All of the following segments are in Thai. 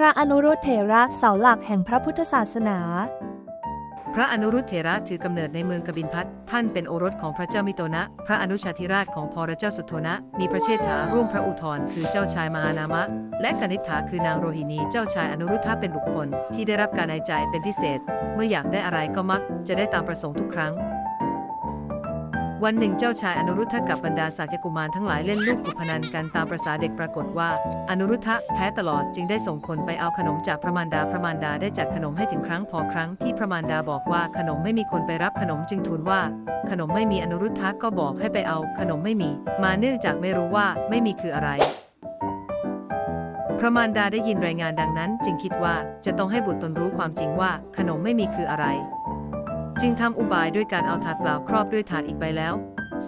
พระอนุรุตเถระเสาหลักแห่งพระพุทธศาสนา พระอนุรุตเถระถือกำเนิดในเมืองกบินพัทท่านเป็นโอรสของพระเจ้ามิโตนะ พระอนุชาธิราชของพระเจ้าสุโธนะ มีพระเชษฐาร่วมพระอุทธรคือเจ้าชายมหานามะ และกนิษฐาคือนางโรหินีเจ้าชายอนุรุทธะเป็นบุคคล ที่ได้รับการในใจเป็นพิเศษ เมื่ออยากได้อะไรก็มักจะได้ตามประสงค์ทุกครั้ง วันหนึ่งเจ้าชายอนุรุทธะกับบรรดาสากยกุมารทั้งหลายเล่นลูกอุพนันกันตามประษาเด็กปรากฏว่า อนุรุทธะแพ้ตลอดจึงได้ส่งคนไปเอาขนมจากพระมารดาพระมารดาได้จัดขนมให้ถึงครั้งพอครั้งที่พระมารดาบอกว่าขนมไม่มีคนไปรับขนมจึงทูลว่า ขนมไม่มีอนุรุทธะก็บอกให้ไปเอาขนมไม่มี มาเนื่องจากไม่รู้ว่าไม่มีคืออะไรพระมารดาได้ยินรายงานดังนั้น จึงคิดว่าจะต้องให้บุตรตนรู้ความจริงว่าขนมไม่มีคืออะไร จึงทำอุบายด้วยการเอาถาดเปล่าครอบด้วยถาดอีกใบแล้ว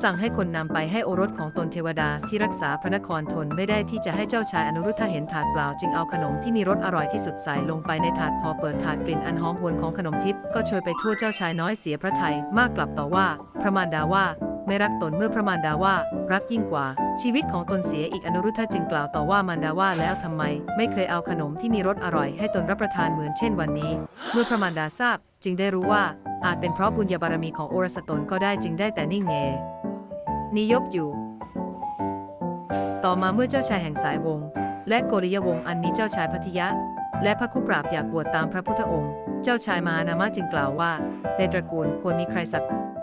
สั่งให้คนนำไปให้โอรสของตนเทวดาที่รักษาพระนครทนไม่ได้ที่จะให้เจ้าชายอนุรุทธะเห็นถาดเปล่าจึงเอาขนมที่มีรสอร่อยที่สุดใส่ลงไปในถาดพอเปิดถาดกลิ่นอันหอมหวนของขนมทิพย์ก็โชยไปทั่วเจ้าชายน้อยเสียพระทัยมากกลับต่อว่า พระมารดาว่าไม่รักตนเมื่อพระมารดาว่า รักยิ่งกว่า ชีวิตของตนเสียอีกอนุรุทธะจึงกล่าวต่อว่ามารดาว่าแล้วทำไม ไม่เคยเอาขนมที่มีรสอร่อยให้ตนรับประทานเหมือนเช่นวันนี้ เมื่อพระมารดาทราบจึงได้รู้ว่าอาจเป็นเพราะบุญญาบารมีของโอรสตนก็ได้จึงได้แต่นิ่งเงนิยบอยู่ ต่อมาเมื่อเจ้าชายแห่งสายวงศ์และโกริยวงศ์อันมีเจ้าชายพัทยะ และพระคุปราบอยากบวชตามพระพุทธองค์ เจ้าชายมหานามาจึงกล่าวว่า ในตระกูลควรมีใครสักคน